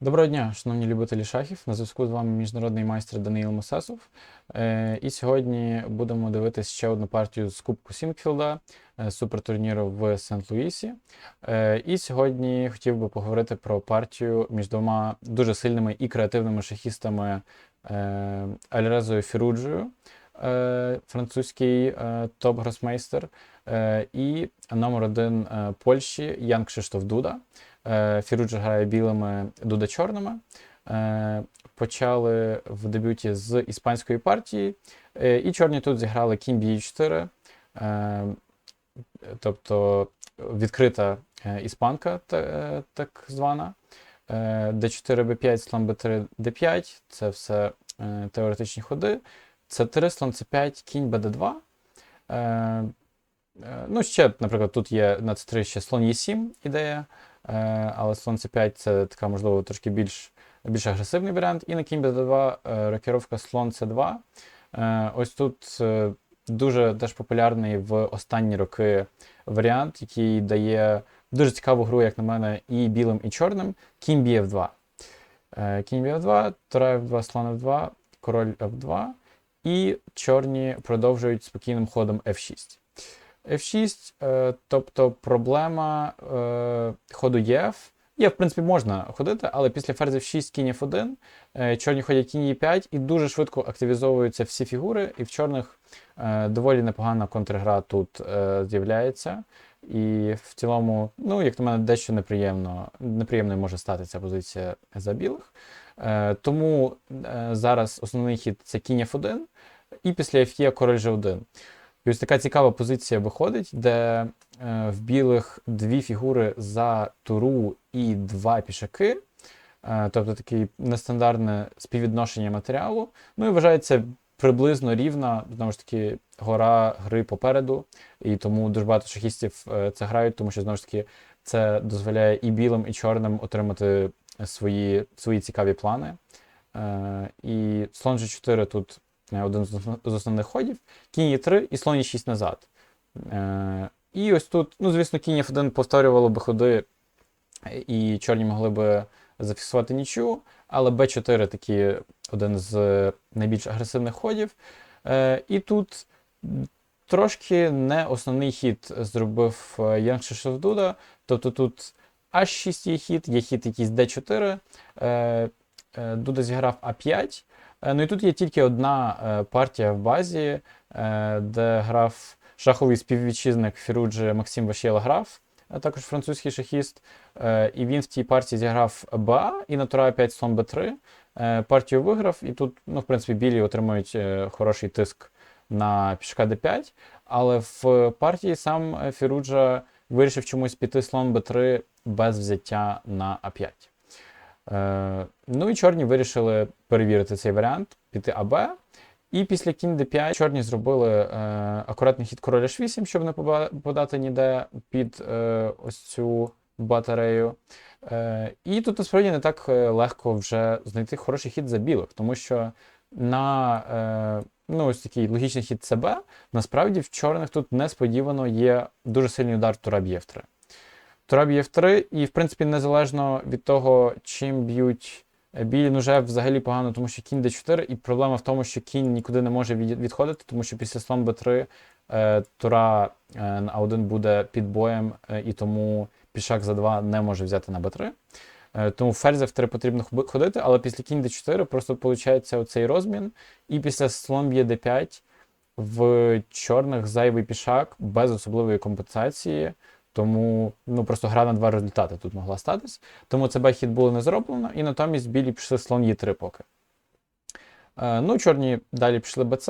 Доброго дня, шановні любителі шахів. На зв'язку з вами міжнародний майстер Даниїл Мосесов. Е, і сьогодні будемо дивитися ще одну партію з Кубку Сінкфілда, е, супертурніру в Сент-Луїсі. Е, і сьогодні хотів би поговорити про партію між двома дуже сильними і креативними шахістами е, Альрезою Фіруджею, е, французький е, топ-гросмейстер, е, і номер один е, Польщі Ян Кшиштоф Дуда. Е, Фіруджа грає білими, Дуда чорними. Е, Почали в дебюті з іспанської партії, е, і чорні тут зіграли кінь бі 4 е, тобто відкрита е, іспанка, е, так звана. Е, d4, b5, слон b3, d5 це все е, теоретичні ходи. C3, слон c5, кінь bd2. Е, е, Ну, ще, наприклад, тут є на c3 ще слон e7 ідея, е, але слон c5 це така, можливо, трошки більш, більш агресивний варіант. І на кінь b2 е, рокіровка слон c2. Е, Ось тут е, дуже теж популярний в останні роки варіант, який дає дуже цікаву гру, як на мене, і білим, і чорним. Кінь bf2. Е, Кінь bf2, тура f2, слон f2, король f2. І чорні продовжують спокійним ходом f6. F6, е, тобто проблема е, ходу ЄФ. Є, в принципі, можна ходити, але після ферзів 6 кінь F1, е, чорні ходять кінь E5 і дуже швидко активізовуються всі фігури, і в чорних доволі непогана контргра тут з'являється. І в цілому, ну, як на мене, дещо неприємно, неприємною може стати ця позиція за білих. Е, тому е, зараз основний хід це кінь F1, і після F є король G1. І ось така цікава позиція виходить, де е, в білих дві фігури за туру і два пішаки, тобто таке нестандартне співвідношення матеріалу. Ну і вважається приблизно рівна, знову ж таки, гора гри попереду, і тому дуже багато шахістів це грають, тому що знову ж таки це дозволяє і білим, і чорним отримати свої, свої цікаві плани. Е, і слон G4 тут е, один з основних ходів, кінь є 3 і слон є 6 назад. Е, і ось тут, ну, звісно, кінь F1 повторювало би ходи, е, і чорні могли би зафіксувати нічю, але Б4 такий один з найбільш агресивних ходів. Е, і тут трошки не основний хід зробив е, Ян Кшишов Дуда. Тобто тут H6 є хід, є хід якийсь D4. Е, е, Дуда зіграв А5. Е, Ну і тут є тільки одна е, партія в базі, е, де грав шаховий співвітчизник Фіруджі Максим Вашєла грав, а також французький шахіст. Е, І він в тій партії зіграв БА і на тура 5 слон Б3. Е, Партію виграв, і тут, ну, в принципі, білі отримують е, хороший тиск на пішка d5. Але в партії сам е, Фіруджа вирішив чомусь піти слон Б3 без взяття на А5. Е, ну і чорні вирішили перевірити цей варіант, піти АБ. І після кінь d5 чорні зробили е, акуратний хід короля h8, щоб не подати ніде під е, ось цю батарею. Е, і тут насправді не так е, легко вже знайти хороший хід за білих, тому що на е, ну, ось такий логічний хід ЦБ, насправді в чорних тут несподівано є дуже сильний удар тура б'є 3 Тура б'є 3 і, в принципі, незалежно від того, чим б'ють е, білі, ну вже взагалі погано, тому що кінь d4, і проблема в тому, що кінь нікуди не може відходити, тому що після слон b3 е, тура е, на А1 буде під боєм, е, і тому пішак за 2 не може взяти на b3. Е, Тому ферзь f3 потрібно ходити, але після кінь d4 просто виходить оцей розмін, і після слон б'є d5 в чорних зайвий пішак без особливої компенсації. Тому ну, просто гра на два результати тут могла статись. Тому це хід було не зроблено, і натомість білі пішли слон Е3 поки. Е, ну, чорні далі пішли БЦ.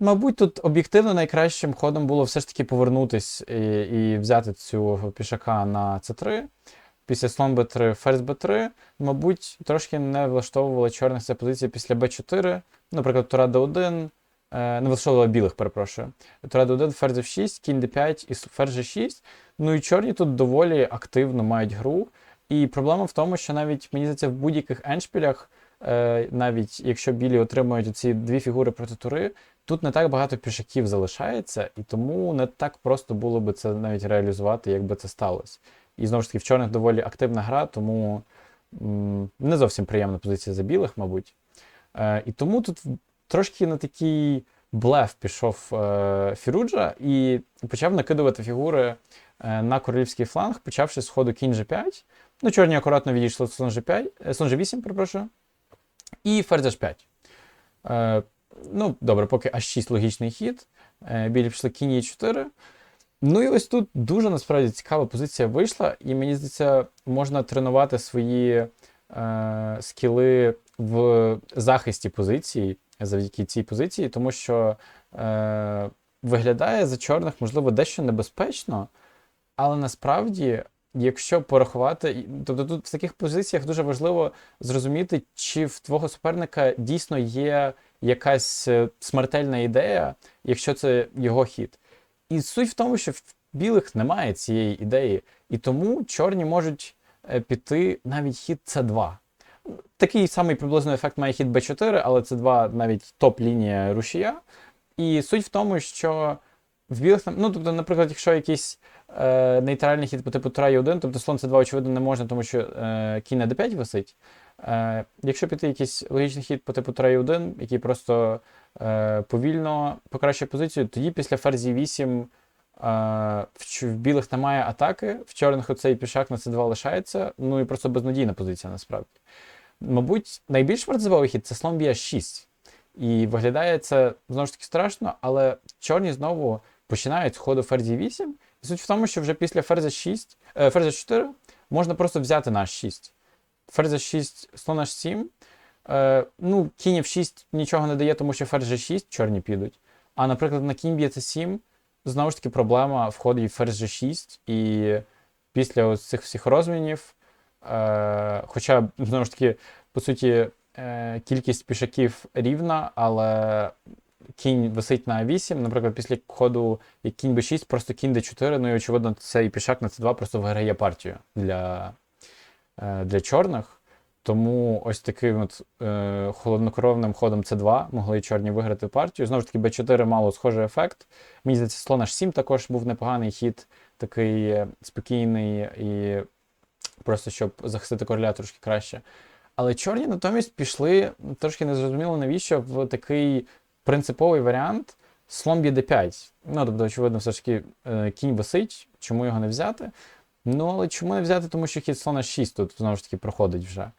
Мабуть, тут об'єктивно найкращим ходом було все ж таки повернутись і, і взяти цю пішака на С3. Після слон Б3, ферзь Б3. Мабуть, трошки не влаштовувала чорних ця позиція після Б4. Наприклад, тура Д1, е, не влаштовувала білих, перепрошую. Тура Д1, ферзь F6, кінь D5 і ферзь G6. Ну і чорні тут доволі активно мають гру. І проблема в тому, що навіть мені здається, в будь-яких еншпілях, е, навіть якщо білі отримують ці дві фігури проти тури, тут не так багато пішаків залишається, і тому не так просто було би це навіть реалізувати, якби це сталося. І знову ж таки, в чорних доволі активна гра, тому не зовсім приємна позиція за білих, мабуть. Е, і тому тут трошки на такий блеф пішов е, Фіруджа і почав накидувати фігури е, на королівський фланг, почавши з ходу кінь G5. Ну, чорні акуратно відійшли слон G5, е, слон G8, перепрошую. І ферзь H5. Е, ну, добре, поки H6 логічний хід. Е, білі пішли кінь E4. Ну і ось тут дуже насправді цікава позиція вийшла, і мені здається, можна тренувати свої е, скіли в захисті позиції завдяки цій позиції, тому що е, виглядає за чорних, можливо, дещо небезпечно, але насправді, якщо порахувати, тобто тут в таких позиціях дуже важливо зрозуміти, чи в твого суперника дійсно є якась е, смертельна ідея, якщо це його хід. І суть в тому, що в білих немає цієї ідеї, і тому чорні можуть е, піти навіть хід С2. Такий самий приблизно ефект має хід Б4, але С2 навіть топ-лінія рушія. І суть в тому, що в білих, ну тобто, наприклад, якщо якийсь е, нейтральний хід по типу Тура 1 тобто слон С2, очевидно, не можна, тому що е, кінь на D5 висить. Е, якщо піти якийсь логічний хід по типу Тура 1 який просто е, повільно покращує позицію, тоді після ферзі 8 е, в, в білих немає атаки, в чорних оцей пішак на С2 лишається, ну і просто безнадійна позиція насправді. Мабуть, найбільш вартзивий хід це слон б'є 6. І виглядає це знову ж таки страшно, але чорні знову починають з ходу ферзі 8. І суть в тому, що вже після ферзя 6, е, ферзя 4 можна просто взяти на H6. Ферзя 6, слон H7. Е, ну, кінь F6 нічого не дає, тому що ферзь G6 чорні підуть. А, наприклад, на кінь б'є C7, знову ж таки, проблема в ферзь G6, і після цих всіх розмінів, хоча, знову ж таки, по суті, е, кількість пішаків рівна, але кінь висить на 8, наприклад, після ходу як кінь b6, просто кінь d4, ну і очевидно, цей пішак на c2 просто виграє партію для, е, для чорних. Тому ось таким от е, холоднокровним ходом c2 могли чорні виграти партію. Знову ж таки, b4 мало схожий ефект. Мені здається, слон h7 також був непоганий хід, такий е, спокійний і просто щоб захистити короля трошки краще. Але чорні натомість пішли трошки незрозуміло навіщо в такий принциповий варіант слон б'є d5. Ну, тобто, очевидно, все ж таки е, кінь висить, чому його не взяти? Ну, але чому не взяти, тому що хід слона 6 тут знову ж таки проходить вже.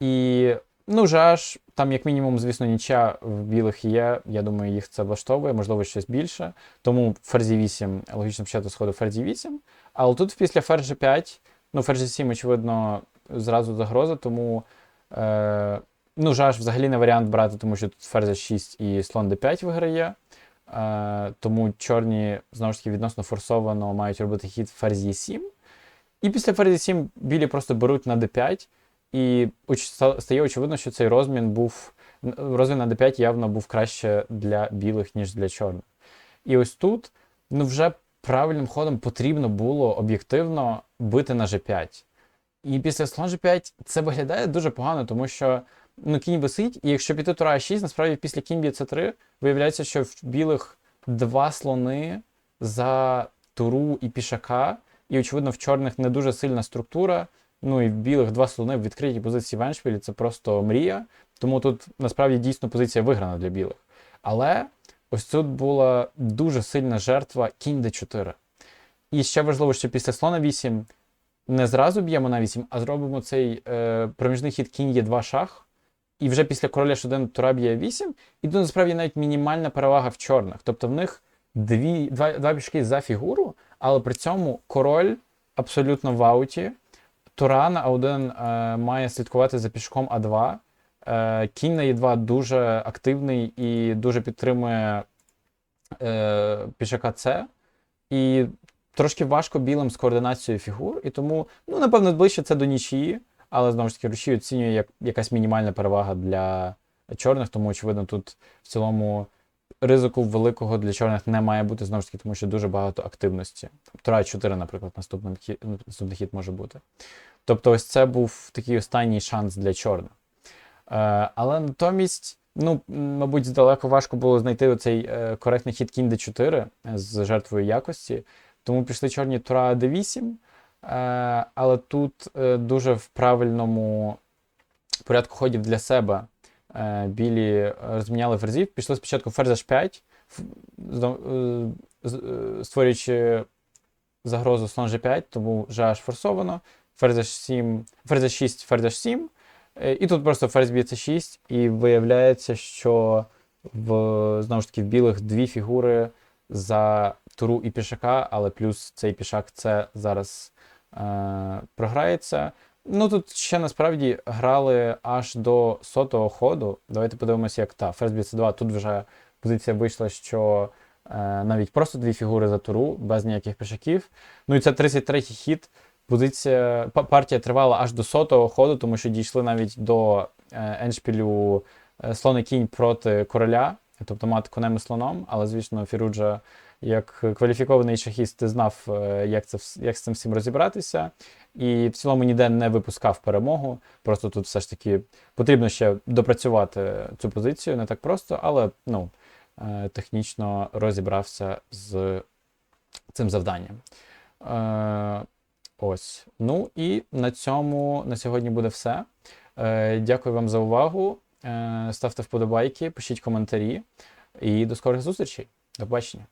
І ну, жаш, там, як мінімум, звісно, нічя в білих є. Я думаю, їх це влаштовує, можливо, щось більше. Тому ферзі 8, логічно почати сходу ферзі 8. Але тут після ферзі 5, ну, ферзі 7, очевидно, зразу загроза, тому. Е, ну, жаш взагалі не варіант брати, тому що тут ферзь 6 і слон d5 виграє. Е, тому чорні, знову ж таки, відносно форсовано мають робити хід ферзь 7. І після ферзі 7 білі просто беруть на d5, і стає очевидно, що цей розмін був. Розмін на d5 явно був краще для білих, ніж для чорних. І ось тут, ну, вже правильним ходом потрібно було об'єктивно бити на g5. І після слон G5 це виглядає дуже погано, тому що ну, кінь висить, і якщо піти тура 6, насправді після кінь б'є c3, виявляється, що в білих два слони за туру і пішака, і, очевидно, в чорних не дуже сильна структура. Ну і в білих два слони в відкритій позиції в Еншпілі це просто мрія. Тому тут насправді дійсно позиція виграна для білих. Але ось тут була дуже сильна жертва кінь d4. І ще важливо, що після слона 8 не зразу б'ємо на 8, а зробимо цей е, проміжний хід кінь є 2 шах. І вже після короля Ш1 тура б'є 8. І тут насправді навіть мінімальна перевага в чорних. Тобто в них дві, два, два пішки за фігуру, але при цьому король абсолютно в ауті. Тура на А1 е, має слідкувати за пішком А2. Е, кінь на Е2 дуже активний і дуже підтримує е, пішака С. І трошки важко білим з координацією фігур, і тому, ну, напевно, ближче це до нічиї, але знову ж таки рушій оцінює як якась мінімальна перевага для чорних, тому, очевидно, тут в цілому ризику великого для чорних не має бути, знову ж таки, тому що дуже багато активності. Тура 4, наприклад, наступний хід, наступний хід може бути. Тобто, ось це був такий останній шанс для чорних. Е, але натомість. Ну, мабуть, здалеку важко було знайти оцей е, коректний хід кінь d4 з жертвою якості. Тому пішли чорні тура d8. Е, але тут е, дуже в правильному порядку ходів для себе е, білі е, розміняли ферзів. Пішли спочатку ферзь h5, ф- зно- е, з- е, створюючи загрозу слон g5, тому ж форсовано. Ферзь h7, ферзь h6, ферзь h7. Е, І тут просто ферзь б'є c6, і виявляється, що в, знову ж таки в білих дві фігури за туру і пішака, але плюс цей пішак це зараз е, програється. Ну тут ще насправді грали аж до сотого ходу. Давайте подивимося, як та ферзь б'є c2. Тут вже позиція вийшла, що е, навіть просто дві фігури за туру, без ніяких пішаків. Ну і це 33-й хід. Позиція партія тривала аж до сотого ходу, тому що дійшли навіть до е, еншпілю е, слон і кінь проти короля, тобто мати конем і слоном. Але звісно, Фіруджа, як кваліфікований шахіст, знав, е, як це як з цим всім розібратися. І в цілому ніде не випускав перемогу. Просто тут все ж таки потрібно ще допрацювати цю позицію, не так просто, але ну, технічно розібрався з цим завданням. Ось. Ну і на цьому на сьогодні буде все. Е, Дякую вам за увагу. Е, Ставте вподобайки, пишіть коментарі і до скорих зустрічей. До побачення.